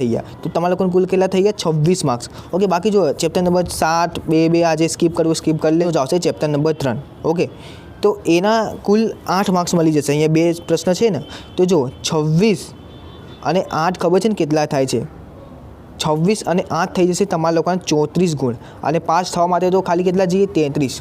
થઈ ગયા. તો તમારા લોકોને કુલ કેટલા થઈ ગયા? છવ્વીસ માર્ક્સ ઓકે બાકી જો ચેપ્ટર નંબર સાત, બે બે, આજે સ્કીપ કરવું સ્કીપ કરી લેવું આવશે ચેપ્ટર નંબર ત્રણ. ઓકે તો એના કુલ આઠ માર્ક્સ મળી જશે. અહીંયા બે પ્રશ્ન છે ને? તો જો છવ્વીસ અને આઠ ખબર છે ને કેટલા થાય છે? છવ્વીસ અને આઠ થઈ જશે તમારા લોકોના ચોત્રીસ ગુણ. અને પાસ થવા માટે તો ખાલી કેટલા જઈએ? તેત્રીસ.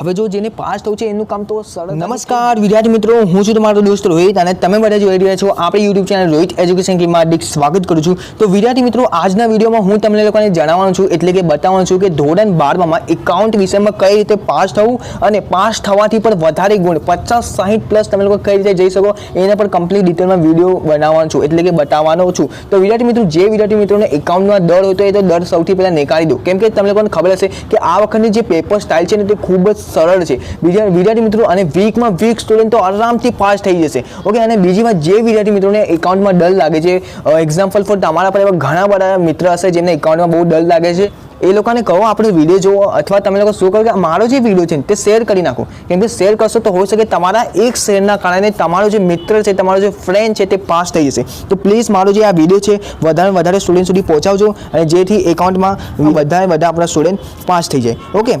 હવે જો જેને પાસ થવું છે એનું કામ તો સરળ નમસ્કાર વિદ્યાર્થી મિત્રો હું છું તમારો દોસ્ત રોહિત અને તમે બધા જોઈ રહ્યા છો આપણી યુટ્યુબ ચેનલ રોહિત એજ્યુકેશન હાર્દિક સ્વાગત કરું છું. તો વિદ્યાર્થી મિત્રો આજના વિડીયોમાં હું તમને લોકોને જણાવવાનું છું એટલે કે બતાવવાનું છું કે ધોરણ બારમાં એકાઉન્ટ વિષયમાં કઈ રીતે પાસ થવું અને પાસ થવાથી પણ વધારે ગુણ પચાસ સાહીઠ પ્લસ તમે લોકો કઈ રીતે જઈ શકો એના પર કમ્પ્લીટ ડિટેલમાં વીડિયો બનાવવાનો છું એટલે કે બતાવવાનો છું. તો વિદ્યાર્થી મિત્રો જે વિદ્યાર્થી મિત્રોને એકાઉન્ટમાં દર હોય તો એ તો દર સૌથી પહેલાં નીકાળી દો. કેમ કે તમને લોકોને ખબર હશે કે આ વખતની જે પેપર સ્ટાઇલ છે ને તે ખૂબ જ સરળ છે. બીજા વિદ્યાર્થી મિત્રો અને વીકમાં વીક સ્ટુડન્ટ તો આરામથી પાસ થઈ જશે. ઓકે અને બીજી વાત જે વિદ્યાર્થી મિત્રોને એકાઉન્ટમાં ડર લાગે છે એક્ઝામ્પલ ફોર તમારા પર એવા ઘણા બધા મિત્ર હશે જેમને એકાઉન્ટમાં બહુ ડર લાગે છે. એ લોકોને કહો આપણે વીડિયો જોવો અથવા તમે લોકો શું કરો કે મારો જે વીડિયો છે તે શેર કરી નાખો. કેમ કે શેર કરશો તો હોઈ શકે તમારા એક શેરના કારણે તમારો જે મિત્ર છે તમારો જે ફ્રેન્ડ છે તે પાસ થઈ જશે. તો પ્લીઝ મારો જે આ વીડિયો છે વધારે વધારે સ્ટુડન્ટ સુધી પહોંચાવજો અને જેથી એકાઉન્ટમાં વધારે વધારે આપણા સ્ટુડન્ટ પાસ થઈ જાય. ઓકે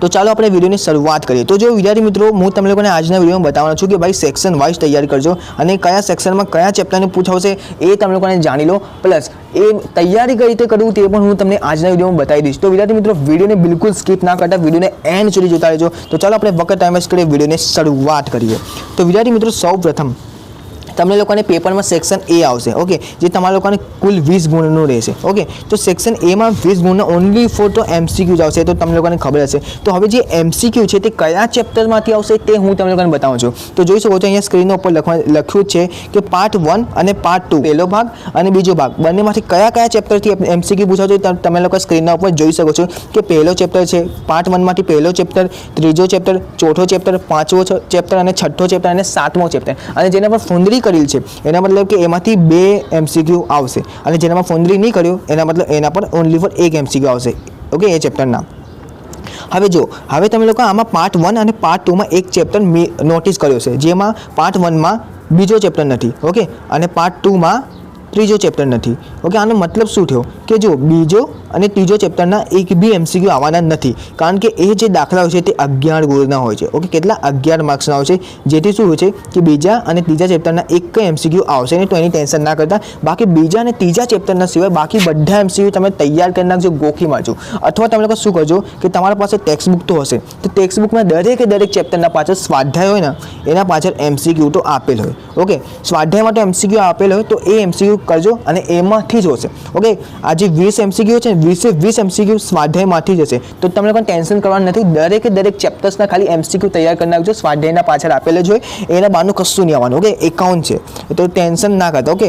તો ચાલો આપણે વિડીયોની શરૂઆત કરીએ. તો જો વિદ્યાર્થી મિત્રો, હું તમને લોકોને આજના વિડીયોમાં બતાવવાનો છું કે ભાઈ સેક્શન વાઇઝ તૈયારી કરજો અને કયા સેક્શનમાં કયા ચેપ્ટરને પૂછાવશે એ તમે લોકોને જાણી લો. પ્લસ એ તૈયારી કઈ રીતે કરવું તે પણ હું તમને આજના વિડીયોમાં બતાવી દઈશ. તો વિદ્યાર્થી મિત્રો, વિડીયોને બિલકુલ સ્કીપ ના કરતા, વિડીયોને એન્ડ સુધી જોતા રહેજો. તો ચાલો આપણે વખત ટાઈમ વેસ્ટ કરીએ, વિડીયોને શરૂઆત કરીએ. તો વિદ્યાર્થી મિત્રો સૌ પ્રથમ તમને લોકોને પેપરમાં સેક્શન એ આવશે ઓકે જે તમારા લોકોને કુલ વીસ ગુણનું રહેશે ઓકે તો સેક્શન એમાં વીસ ગુણનો ઓનલી ફોર તો એમસીક્યુ જ આવશે તો તમને લોકોને ખબર હશે. તો હવે જે એમસીક્યુ છે, તે કયા ચેપ્ટરમાંથી આવશે તે હું તમને લોકોને બતાવું છું. તો જોઈ શકો છો, અહીંયા સ્ક્રીન ઉપર લખવા, લખ્યું છે કે પાર્ટ વન અને પાર્ટ ટુ પહેલો ભાગ અને બીજો ભાગ. બંનેમાંથી કયા કયા ચેપ્ટરથી એમસીક્યુ પૂછાવશે તો તમે લોકો સ્ક્રીનના ઉપર જોઈ શકો છો કે પહેલો ચેપ્ટર છે પાર્ટ વનમાંથી પહેલો ચેપ્ટર ત્રીજો ચેપ્ટર ચોથો ચેપ્ટર પાંચમો ચેપ્ટર અને છઠ્ઠો ચેપ્ટર અને સાતમો ચેપ્ટર અને જેના પર ફોંદરી કરેલ છે. એના મતલબ કે એમાંથી બે એમસીક્યુ આવશે. અને જેનામાં ફોનરી નહીં કર્યું, એના મતલબ એના પર ઓનલી ફોર એક એમસીક્યુ આવશે. ઓકે એ ચેપ્ટરના હવે જો હવે તમે લોકો આમાં પાર્ટ વન અને પાર્ટ ટુમાં એક ચેપ્ટર નોટિસ કર્યો છે. જેમાં પાર્ટ વનમાં બીજો ચેપ્ટર નથી. ઓકે અને પાર્ટ ટુમાં ત્રીજો ચેપ્ટર નથી. ઓકે આનો મતલબ શું થયો? કે જો બીજો અને ત્રીજો ચેપ્ટરના એક બી એમસીક્યુ આવવાના નથી. કારણ કે એ જે દાખલા હોય છે તે અગિયાર ગુણના હોય છે. ઓકે કેટલા? અગિયાર માર્ક્સના હોય છે. જેથી શું હોય છે કે બીજા અને ત્રીજા ચેપ્ટરના એક એમસીક્યુ આવશે નહીં તો એની ટેન્શન ના કરતા. બાકી બીજા અને ત્રીજા ચેપ્ટરના સિવાય બાકી બધા એમસીક્યુ તમે તૈયાર કરી નાખજો, ગોખી મારજો. અથવા તમે લોકો શું કરજો કે તમારા પાસે ટેક્સ્ટ બુક તો હશે. તો ટેક્સ્ટ બુકમાં દરેકે દરેક ચેપ્ટરના પાછળ સ્વાધ્યાય હોય ને, એના પાછળ એમસીક્યુ તો આપેલ હોય. ઓકે સ્વાધ્યાયમાં માટે એમસીક્યુ આપેલ હોય તો એ એમસીક્યુ કરજો અને એમાંથી જ હશે ઓકે આ જે વીસ એમસીક્યુ છે, વીસે વીસ એમસીક્યુ સ્વાધ્યાયમાંથી જ હશે. તો તમને પણ ટેન્શન કરવાનું નથી. દરેકે દરેક ચેપ્ટર્સના ખાલી એમસીક્યુ તૈયાર કરી નાખજો. સ્વાધ્યાયના પાછળ આપેલ જ હોય. એના બહારનું કશું નહીં આવવાનું. ઓકે એકાઉન્ટ છે. તો ટેન્શન ના કરતા ઓકે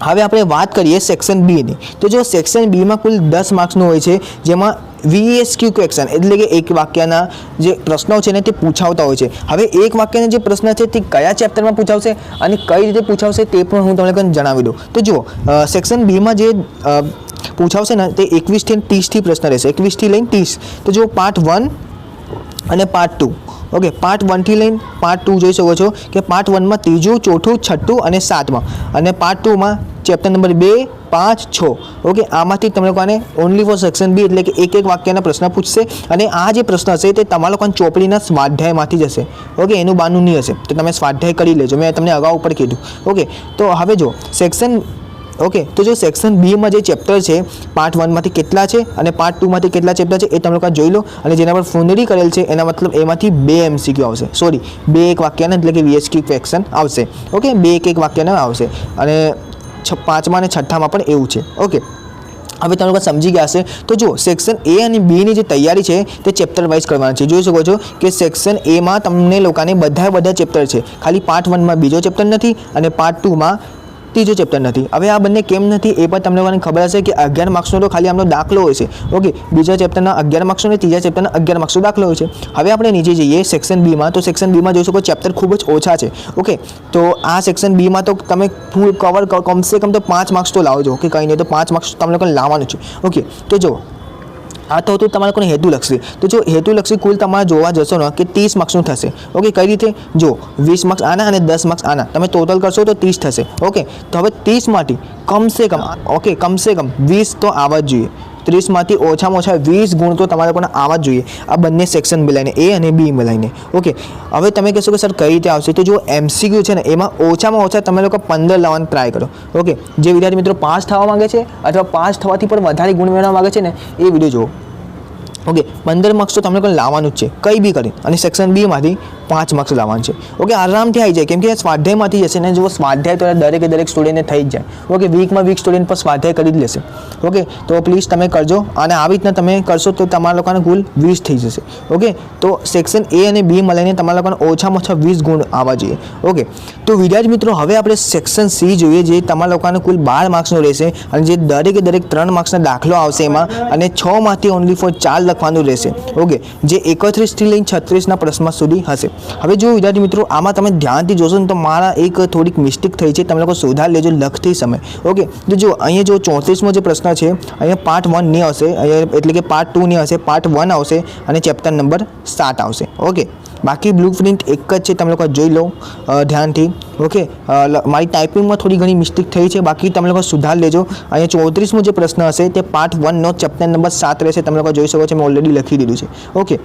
હવે આપણે વાત કરીએ સેક્શન બીની તો જો સેક્શન બીમાં કુલ દસ માર્ક્સનું હોય છે, જેમાં વીએસક્યુ ક્વેશ્ચન એટલે કે એક વાક્યના જે પ્રશ્નો છે ને તે પૂછાવતા હોય છે. હવે એક વાક્યના જે પ્રશ્ન છે તે કયા ચેપ્ટરમાં પૂછાવશે અને કઈ રીતે પૂછાવશે તે પણ હું તમને જણાવી દઉં. તો જુઓ સેક્શન બીમાં જે પૂછાવશે ને તે એકવીસથી ત્રીસથી પ્રશ્ન રહેશે. એકવીસથી લઈને ત્રીસ. તો જો પાર્ટ વન અને પાર્ટ ટુ ઓકે પાર્ટ વનથી લઈને પાર્ટ ટુ જોઈ શકો છો કે પાર્ટ વનમાં ત્રીજું, ચોથું, છઠ્ઠું અને સાતમાં. અને પાર્ટ ટુમાં ચેપ્ટર નંબર બે, પાંચ, છ. ઓકે આમાંથી તમે લોકોને ઓનલી ફોર સેક્શન બી એટલે કે એક એક વાક્યના પ્રશ્ન પૂછશે અને આ જે પ્રશ્ન હશે તે તમારા લોકોને ચોપડીના સ્વાધ્યાયમાંથી જ હશે. ઓકે એનું બાનું નહીં હશે. તો તમે સ્વાધ્યાય કરી લેજો. મેં તમને અગાઉ ઉપર કીધું. ઓકે તો હવે જો સેક્શન ઓકે, તો જો સેક્શન બીમાં જે ચેપ્ટર છે પાર્ટ વનમાંથી કેટલા છે અને પાર્ટ ટુમાંથી કેટલા ચેપ્ટર છે એ તમે લોકો જોઈ લો અને જેના પર ફોંદરી કરેલ છે, એના મતલબ એમાંથી બે એમસીક્યુ આવશે. સોરી બે એક વાક્યના એટલે કે વીએચક્યુ ક્વેશ્ચન આવશે. ઓકે, બે એક એક વાક્યના આવશે. અને પાંચમા અને છઠ્ઠામાં પણ એવું છે. ઓકે, હવે તમે લોકો સમજી ગયા હશે. તો જો સેક્શન એ અને બીની જે તૈયારી છે તે ચેપ્ટર વાઇઝ કરવાની છે. જોઈ શકો છો કે સેક્શન એમાં તમને લોકોને બધા બધા ચેપ્ટર છે. ખાલી પાર્ટ વનમાં બીજો ચેપ્ટર નથી અને પાર્ટ ટુમાં ત્રીજો ચેપ્ટર નથી. હવે આ બંને કેમ નથી એ પણ તમને લોકોને ખબર હશે કે અગિયાર માર્ક્સનો તો ખાલી આમનો દાખલો હોય છે. ઓકે બીજા ચેપ્ટરના અગિયાર માર્ક્સનો અને ત્રીજા ચેપ્ટરના અગિયાર માર્ક્સનો દાખલો હોય છે. હવે આપણે નીચે જઈએ સેક્શન બીમાં તો સેક્શન બીમાં જોઈ શકો ચેપ્ટર ખૂબ જ ઓછા છે. ઓકે તો આ સેક્શન બીમાં તો તમે ફૂલ કવર કમસે કમ તો પાંચ માર્ક્સ તો લાવજો. કે કંઈ નહીં તો પાંચ માર્ક્સ તમને લોકોને લાવવાનું છે. ઓકે તો જો આ તો હતું તમારે કોને હેતુલક્ષી તો જો હેતુલક્ષી કુલ તમારે જોવા જશો ને કે ત્રીસ માર્ક્સનું થશે. ઓકે કઈ રીતે? જો, વીસ માર્ક્સ આના અને દસ માર્ક્સ આના. તમે ટોટલ કરશો તો ત્રીસ થશે. ઓકે તો હવે ત્રીસમાંથી કમસે કમ ઓકે કમસે કમ વીસ તો આવવા જ જોઈએ. ત્રીસમાંથી ઓછામાં ઓછા વીસ ગુણ તો તમારે પણ આવવા જ જોઈએ. આ બંને સેક્શન મિલાઈને એ અને બી મિલાઈને. ઓકે હવે તમે કહેશો કે, સર, કઈ રીતે આવશે? તો જો એમસીક્યુ છે ને, એમાં ઓછામાં ઓછા તમે લોકો પંદર લાવવાનું ટ્રાય કરો. ઓકે જે વિદ્યાર્થી મિત્રો પાસ થવા માંગે છે અથવા પાસ થવાથી પણ વધારે ગુણ મેળવવા માંગે છે ને, એ વીડિયો જુઓ. ઓકે પંદર માર્ક્સ તો તમને કોઈ લાવવાનું જ છે. કંઈ બી કરી અને સેક્શન બીમાંથી પાંચ માર્ક્સ લાવવાનું છે. ઓકે આરામથી આવી જાય. કેમ કે સ્વાધ્યાયમાંથી જશે ને જો સ્વાધ્યાય તો દરેકે દરેક સ્ટુડન્ટને થઈ જ જાય. ઓકે વીકમાં વીક સ્ટુડન્ટ પર સ્વાધ્યાય કરી જ લેશે. ઓકે તો પ્લીઝ તમે કરજો. અને આવી રીતના તમે કરશો તો તમારા લોકોને કુલ વીસ થઈ જશે. ઓકે તો સેક્શન એ અને બી મળીને તમારા લોકોને ઓછામાં ઓછા વીસ ગુણ આવવા જોઈએ. ઓકે તો વિદ્યાર્થી મિત્રો, હવે આપણે સેક્શન સી જોઈએ, જે તમારા લોકોને કુલ બાર માર્ક્સનો રહેશે અને જે દરેકે દરેક ત્રણ માર્ક્સનો દાખલો આવશે એમાં અને છમાંથી ઓનલી ફોર ચાર લખવાનું રહેશે. ઓકે જે એકત્રીસથી લઈને છત્રીસના પ્રશ્ન સુધી હશે. હવે જો વિદ્યાર્થી મિત્રો, આમાં તમે ધ્યાનથી જોશો ને તો મારા એક થોડીક મિસ્ટેક થઈ છે, તમે લોકો સુધાર લેજો લખતી સમય. ઓકે તો જો અહીંયા જો ચોત્રીસમો જે પ્રશ્ન છે, અહીંયા પાર્ટ વન નહીં આવશે, અહીંયા એટલે કે પાર્ટ ટુ નહીં આવશે પાર્ટ વન આવશે અને ચેપ્ટર નંબર સાત આવશે. ઓકે બાકી બ્લુ પ્રિન્ટ એક જ છે, તમે લોકો જોઈ લો ધ્યાનથી. ઓકે મારી ટાઈપિંગમાં થોડી ઘણી મિસ્ટેક થઈ છે, બાકી તમે લોકો સુધાર લેજો. અહીંયા ચોત્રીસમો જે પ્રશ્ન હશે, તે પાર્ટ વનનો ચેપ્ટર નંબર સાત રહેશે, તમે લોકો જોઈ શકો છો, મેં ઓલરેડી લખી દીધું છે. ઓકે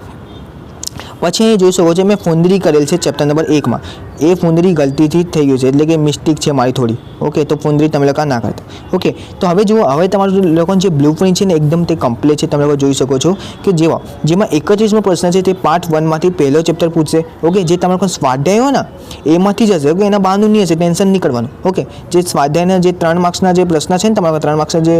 પછી અહીં જોઈ શકો છો મેં ફોંદરી કરેલ છે ચેપ્ટર નંબર એકમાં એ ફૂંદરી ગલતીથી જ થઈ ગયું છે. એટલે કે મિસ્ટેક છે મારી થોડી. ઓકે, તો ફુંદરી તમે લોકો ના કરતા ઓકે, તો હવે જુઓ, હવે તમારું લોકોનું જે બ્લુ પ્રિન્ટ છે ને, એકદમ તે કમ્પ્લીટ છે, તમે લોકો જોઈ શકો છો કે જેવા, જેમાં એકત્રીસમો પ્રશ્ન છે, તે પાર્ટ વનમાંથી પહેલો ચેપ્ટર પૂછશે. ઓકે, જે તમારો સ્વાધ્યાય હોય ને, એમાંથી જ હશે ઓકે, એના બહારનું નહીં હશે ટેન્શન નહીં કરવાનું. ઓકે, જે સ્વાધ્યાયના જે ત્રણ માર્ક્સના જે પ્રશ્ન છે ને, તમારા ત્રણ માર્ક્સના જે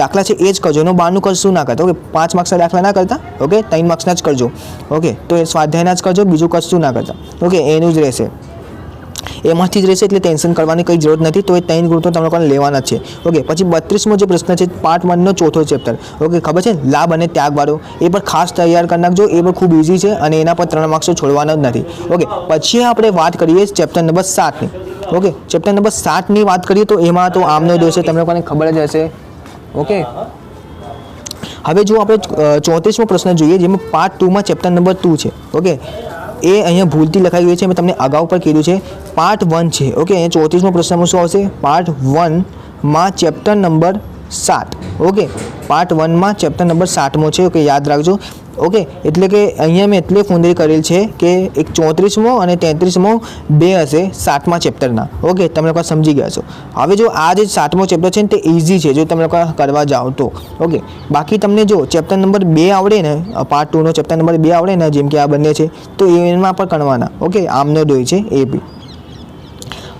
દાખલા છે, એ જ કરજો. એનું બહારનું કશું ના કરતા. ઓકે, પાંચ માર્ક્સના દાખલા ના કરતા. ઓકે, ત્રણ માર્ક્સના જ કરજો. ઓકે, તો એ સ્વાધ્યાયના જ કરજો, બીજું કશું ના કરતા. ઓકે, એનું જ રહેશે. એમાંથી જ રહેશે એટલે ટેન્શન કરવાની કંઈ જરૂર નથી, તો એ ત્રણ ગુણ તો તમે લોકોને લેવાના છે. ઓકે પછી બત્રીસમો જે પ્રશ્ન છે, પાર્ટ વનનો ચોથો ચેપ્ટર ઓકે ખબર છે? લાભ અને ત્યાગવાળો. એ પણ ખાસ તૈયાર કરી નાખજો, એ પણ ખૂબ ઇઝી છે અને એના પર ત્રણ માર્ક્સો છોડવાના જ નથી. ઓકે પછી આપણે વાત કરીએ ચેપ્ટર નંબર સાતની. ઓકે ચેપ્ટર નંબર સાતની વાત કરીએ તો એમાં તો આમનો દોષ તમને લોકોને ખબર જ હશે. ઓકે હવે જો આપણે ચોત્રીસમો પ્રશ્ન જોઈએ, જેમાં પાર્ટ ટુમાં ચેપ્ટર નંબર ટુ છે. ઓકે એ અહીંયા ભૂલથી લખાઈ ગયું છે. મેં તમને અગાઉ પણ કીધું છે. પાર્ટ વન છે. ઓકે અહીંયા ચોત્રીસમો પ્રશ્નમાં શું આવશે? પાર્ટ વનમાં ચેપ્ટર નંબર સાત. ઓકે પાર્ટ વનમાં ચેપ્ટર નંબર સાતમો છે ઓકે યાદ રાખજો. ઓકે એટલે કે અહીંયા મેં એટલે ફોંદરી કરેલ છે કે એક ચોત્રીસમો અને તેત્રીસમો બે હશે સાતમા ચેપ્ટરના ઓકે તમે લોકો સમજી ગયા છો. હવે જો આ જે સાતમો ચેપ્ટર છે ને, તે ઇઝી છે, જો તમે લોકો કરવા જાઓ તો. ઓકે બાકી તમને જો ચેપ્ટર નંબર બે આવડે ને પાર્ટ ટુનો ચેપ્ટર નંબર બે આવડે ને, જેમ કે આ બંને છે, તો એમાં પણ કરવાના ઓકે આમનો દોય છે, એ બી.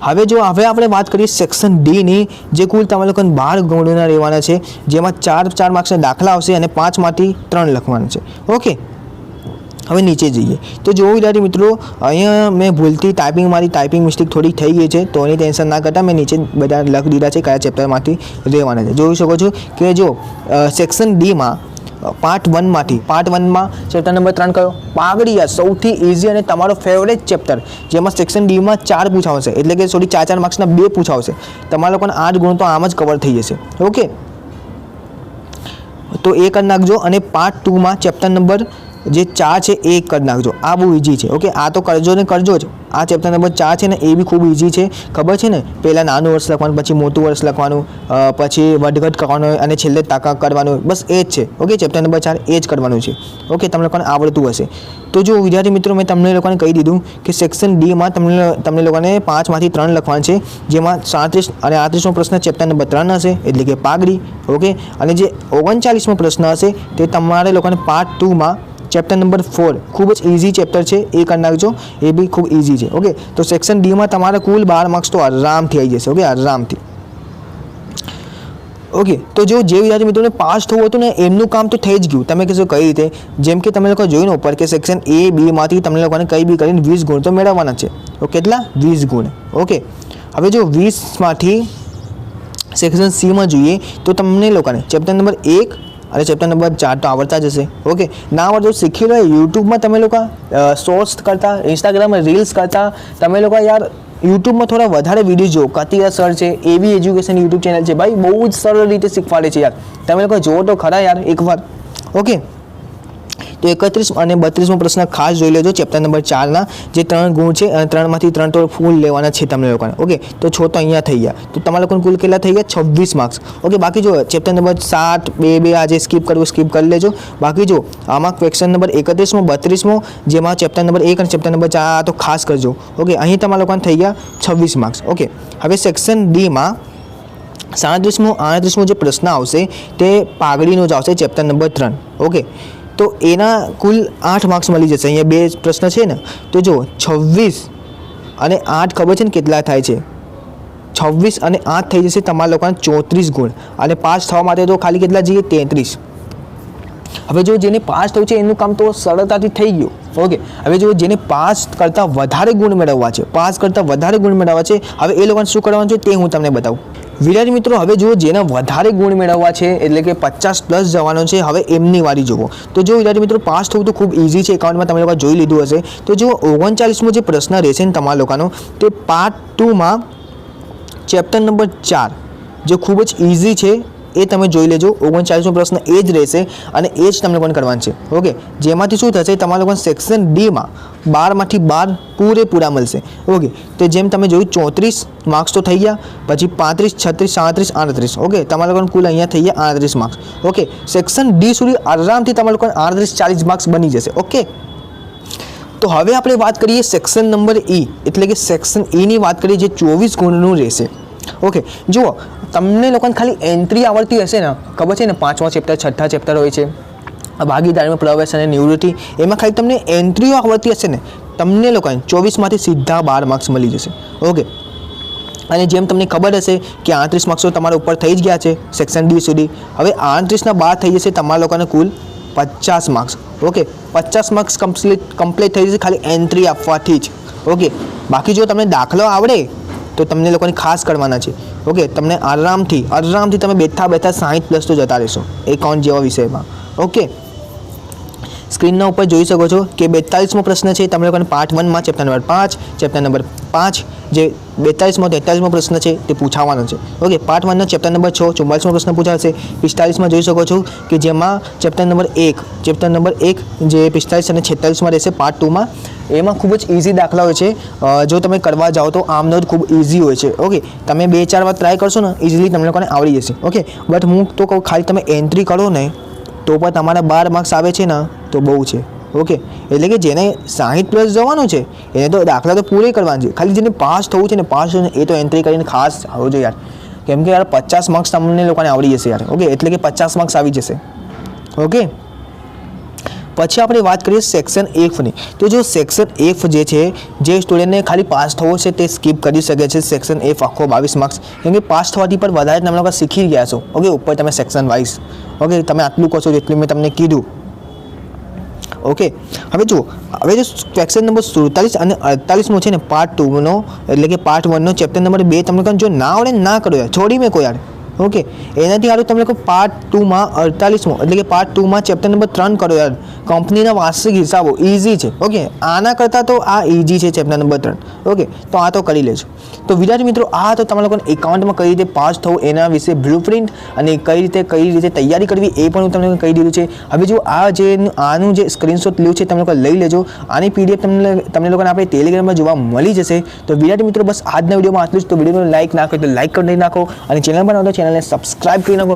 હવે જો હવે આપણે વાત કરીએ સેક્શન ડીની જે કુલ તમે લોકોને બાર ગૌણના રહેવાના છે, જેમાં ચાર ચાર માર્ક્સના દાખલા આવશે અને પાંચમાંથી ત્રણ લખવાના છે. ઓકે? હવે નીચે જઈએ. તો જો વિદ્યાર્થી મિત્રો, અહીંયા મેં ભૂલથી ટાઈપિંગ મારી ટાઈપિંગ મિસ્ટેક થોડી થઈ ગઈ છે, તો એની ટેન્શન ના કરતા મેં નીચે બધા લખ દીધા છે કયા ચેપ્ટરમાંથી રહેવાના છે. જોઈ શકો છો કે જો સેક્શન ડીમાં પાર્ટ વનમાંથી પાર્ટ વનમાં ચેપ્ટર નંબર ત્રણ કયો? પાગડિયા સૌથી ઇઝી અને તમારો ફેવરેટ ચેપ્ટર જેમાં સેક્શન ડીમાં ચાર પૂછાવશે. એટલે કે સોરી ચાર ચાર માર્ક્સના બે પૂછાવશે. તમારા લોકોને આઠ ગુણ તો આમ જ કવર થઈ જશે. ઓકે તો એ કરી નાખજો અને પાર્ટ ટુમાં ચેપ્ટર નંબર જે ચા છે એ કરી નાખજો. આ બહુ ઇઝી છે ઓકે આ તો કરજો ને કરજો જ. આ ચેપ્ટર નંબર ચાર છે ને એ બી ખૂબ ઇઝી છે. ખબર છે ને? પહેલાં નાનું વર્ષ લખવાનું, પછી મોટું વર્ષ લખવાનું પછી વધઘટ કરવાનું અને છેલ્લે તાકા કરવાનું. બસ એ જ છે ઓકે ચેપ્ટર નંબર ચાર એ જ કરવાનું છે ઓકે તમને લોકોને આવડતું હશે. તો જો વિદ્યાર્થી મિત્રો, મેં તમને લોકોને કહી દીધું કે સેક્શન ડીમાં તમને તમને લોકોને પાંચમાંથી ત્રણ લખવાનું છે, જેમાં સાડત્રીસ અને આડત્રીસમો પ્રશ્ન ચેપ્ટર નંબર ત્રણ હશે, એટલે કે પાઘડી ઓકે અને જે ઓગણચાલીસમો પ્રશ્ન હશે, તે તમારે લોકોને પાર્ટ ટુમાં ચેપ્ટર નંબર ફોર ખૂબ જ ઇઝી ચેપ્ટર છે. એ કરી નાખજો. એ બી ખૂબ ઇઝી છે. ઓકે તો સેક્શન ડીમાં તમારા કુલ બાર માર્ક્સ તો આરામથી આવી જશે. ઓકે આરામથી. ઓકે તો જો જે વિદ્યાર્થી મિત્રોને પાસ થવું હતું ને, એમનું કામ તો થઈ જ ગયું. તમે કહેશો કઈ રીતે? જેમ કે તમે લોકો જોઈને ઉપર કે સેક્શન એ બીમાંથી તમને લોકોને કંઈ બી કરીને વીસ ગુણ તો મેળવવાના છે. તો કેટલા? વીસ ગુણ. ઓકે હવે જો વીસમાંથી સેક્શન સીમાં જોઈએ, તો તમને લોકોને ચેપ્ટર નંબર એક અને ચેપ્ટર નંબર ચાર તો આવડતા જ હશે. ઓકે ના આવડતો શીખી લો યુટ્યુબમાં તમે લોકો શોર્ટ્સ કરતા ઇન્સ્ટાગ્રામમાં રીલ્સ કરતા, તમે લોકો યાર યુટ્યુબમાં થોડા વધારે વીડિયો જુઓ કતિરા સર છે, એવી એજ્યુકેશન યુટ્યુબ ચેનલ છે. ભાઈ, બહુ જ સરળ રીતે શીખવાડે છે યાર. તમે લોકો જુઓ તો ખરા યાર એકવાર ઓકે તો એકત્રીસ અને બત્રીસમો પ્રશ્ન ખાસ જોઈ લેજો ચેપ્ટર નંબર ચારના જે ત્રણ ગુણ છે અને ત્રણમાંથી ત્રણ તો ફૂલ લેવાના છે તમને લોકોને. ઓકે, તો છો તો અહીંયા થઈ ગયા. તો તમારા લોકોને કુલ કેટલા થઈ ગયા? છવ્વીસ માર્ક્સ ઓકે, બાકી જો ચેપ્ટર નંબર સાત, બે બે આજે સ્કીપ કરવું સ્કીપ કરી લેજો. બાકી જો આમાં ક્વેશ્ચન નંબર એકત્રીસમો, બત્રીસમો, જેમાં ચેપ્ટર નંબર એક અને ચેપ્ટર નંબર ચાર આ તો ખાસ કરજો. ઓકે, અહીં તમારા લોકોને થઈ ગયા છવ્વીસ માર્ક્સ ઓકે, હવે સેક્શન ડીમાં સાડત્રીસમો, આડત્રીસમો જે પ્રશ્ન આવશે તે પાઘડીનો જ આવશે ચેપ્ટર નંબર ત્રણ. ઓકે તો એના કુલ આઠ માર્ક્સ મળી જશે. અહીંયા બે પ્રશ્ન છે ને. તો જો છવ્વીસ અને આઠ ખબર છે ને કેટલા થાય છે? છવ્વીસ અને આઠ થઈ જશે તમારા લોકોને ચોત્રીસ ગુણ. અને પાસ થવા માટે તો ખાલી કેટલા જઈએ? તેત્રીસ. હવે જો જેને પાસ થયું છે, એનું કામ તો સરળતાથી થઈ ગયું. ઓકે. હવે જો જેને પાસ કરતાં વધારે ગુણ મેળવવા છે, પાસ કરતાં વધારે ગુણ મેળવવા છે, હવે એ લોકોને શું કરવાનું છે? તે હું તમને બતાવું. વિદ્યાર્થી મિત્રો, હવે જુઓ જેને વધારે ગુણ મેળવવા છે, એટલે કે પચાસ પ્લસ જવાનો છે, હવે એમની વારી જુઓ. તો જો વિદ્યાર્થી મિત્રો, પાસ થવું તો ખૂબ ઇઝી છે, એકાઉન્ટમાં તમે લોકો જોઈ લીધું હશે. તો જો ઓગણચાલીસમો જે પ્રશ્ન રહેશે ને તમારા લોકોનો, તે પાર્ટ ટુમાં ચેપ્ટર નંબર ચાર, જે ખૂબ જ ઇઝી છે એ તમે જોઈ લેજો. ઓગણચાલીસનો પ્રશ્ન એ જ રહેશે અને એ જ તમને પણ કરવાનું છે. ઓકે? જેમાંથી શું થશે? તમારા લોકોને સેક્શન ડીમાં બારમાંથી બાર પૂરેપૂરા મળશે. ઓકે? તો જેમ તમે જોયું ચોત્રીસ માર્ક્સ તો થઈ ગયા, પછી પાંત્રીસ, છત્રીસ, સાડત્રીસ, આડત્રીસ. ઓકે? તમારા લોકોને કુલ અહીંયા થઈ ગયા આડત્રીસ માર્ક્સ ઓકે? સેક્શન ડી સુધી આરામથી તમારા લોકોને આડત્રીસ, ચાલીસ માર્ક્સ બની જશે. ઓકે? તો હવે આપણે વાત કરીએ સેક્શન નંબર ઈ એટલે કે સેક્શન ઈની વાત કરીએ જે ચોવીસ ગુણનું રહેશે. ઓકે? જુઓ તમને લોકોને ખાલી એન્ટ્રી આવડતી હશે ને, ખબર છે ને? પાંચમા ચેપ્ટર છઠ્ઠા ચેપ્ટર હોય છે. ભાગીદારીમાં પ્રવેશ અને નિવૃત્તિ, એમાં ખાલી તમને એન્ટ્રીઓ આવડતી હશે ને, તમને લોકોને ચોવીસમાંથી સીધા બાર માર્ક્સ મળી જશે. ઓકે અને જેમ તમને ખબર હશે કે આડત્રીસ માર્ક્સો તમારા ઉપર થઈ જ ગયા છે સેક્શન ડી સુધી. હવે આડત્રીસના બાર થઈ જશે, તમારા લોકોને કુલ પચાસ માર્ક્સ ઓકે પચાસ માર્ક્સ કમ્પ્લીટ કમ્પ્લીટ થઈ જશે, ખાલી એન્ટ્રી આપવાથી જ. ઓકે બાકી જો તમને દાખલો આવડે તો તમને લોકોને ખાસ કરવાના છે. ઓકે, તમને આરામથી આરામથી તમે બેઠા બેઠા સાહીઠ પ્લસ તો જતા રહેશો એકાઉન્ટ જેવા વિષયમાં. ઓકે સ્ક્રીનના ઉપર જોઈ શકો છો કે બેતાલીસમો પ્રશ્ન છે તમે લોકોને પાર્ટ વનમાં ચેપ્ટર નંબર પાંચ ચેપ્ટર નંબર પાંચ જે બેતાલીસમાં, તેતાલીસમો પ્રશ્ન છે તે પૂછાવાનો છે. ઓકે પાર્ટ વનનો ચેપ્ટર નંબર છ, ચુમ્માલીસમો પ્રશ્ન પૂછાશે. પિસ્તાલીસમાં જોઈ શકો છો કે જેમાં ચેપ્ટર નંબર એક ચેપ્ટર નંબર એક જે પિસ્તાલીસ અને છેતાલીસમાં રહેશે પાર્ટ ટુમાં એમાં ખૂબ જ ઇઝી દાખલા હોય છે. જો તમે કરવા જાઓ તો આમનો જ ખૂબ ઇઝી હોય છે. ઓકે તમે બે, ચાર વાર ટ્રાય કરશો ને ઇઝીલી તમને લોકોને આવડી જશે. ઓકે બટ હું તો કહું, ખાલી તમે એન્ટ્રી કરો ને, તો પણ તમારા બાર માર્ક્સ આવે છે ને, તો બહુ છે. ઓકે એટલે કે જેને સાહીઠ પ્લસ જવાનું છે, એને તો દાખલા તો પૂરી કરવાની છે. ખાલી જેને પાસ થવું છે ને પાસ એ તો એન્ટ્રી કરીને ખાસ આવજો યાર. કેમ કે યાર પચાસ માર્ક્સ તમને લોકોને આવડી જશે યાર. ઓકે એટલે કે પચાસ માર્ક્સ આવી જશે. ઓકે પછી આપણે વાત કરીએ સેક્શન એફની તો જો સેક્શન એફ જે છે, જે સ્ટુડન્ટને ખાલી પાસ થવો છે તે સ્કીપ કરી શકે છે સેક્શન એફ આખો બાવીસ માર્ક્સ કેમ કે પાસ થવાથી પણ વધારે તમે લોકો શીખી ગયા છો. ઓકે ઉપર તમે સેક્શન વાઇઝ ઓકે તમે આટલું કહો છો જેટલું મેં તમને કીધું. ઓકે હવે જુઓ, હવે જો ક્વેશ્ચન નંબર સુડતાલીસ અને અડતાલીસમો છે ને પાર્ટ ટુનો એટલે કે પાર્ટ વનનો ચેપ્ટર નંબર બે તમને કહો જો ના આવડે ને કરો યાર, છોડી મેં યાર. ઓકે, એનાથી સારું તમે લોકો પાર્ટ ટુમાં અડતાલીસમો, એટલે કે પાર્ટ ટુમાં ચેપ્ટર નંબર ત્રણ કરો યાર. કંપનીના વાર્ષિક હિસાબો ઇઝી છે. ઓકે, આના કરતાં તો આ ઇઝી છે ચેપ્ટર નંબર ત્રણ. ઓકે, તો આ તો કરી લેજો. તો વિદ્યાર્થી મિત્રો, આ તો તમારા લોકોને એકાઉન્ટમાં કઈ રીતે પાસ થવું, એના વિશે બ્લુ પ્રિન્ટ અને કઈ રીતે કઈ રીતે તૈયારી કરવી, એ પણ હું તમને કહી દીધું છે. હવે જો આ જે, આનું જે સ્ક્રીનશોટ લેવું છે, તમે લોકો લઈ લેજો. આની પીડીએફ તમને તમને લોકોને આપણે ટેલિગ્રામમાં જોવા મળી જશે. તો વિદ્યાર્થી મિત્રો, બસ આજના વિડીયોમાં આટલું જ. તો વિડીયોને લાઈક નાખો તો લાઈક કરી નાખો અને ચેનલ બનાવો તો ચેનલને સબસ્ક્રાઇબ કરી નાખો.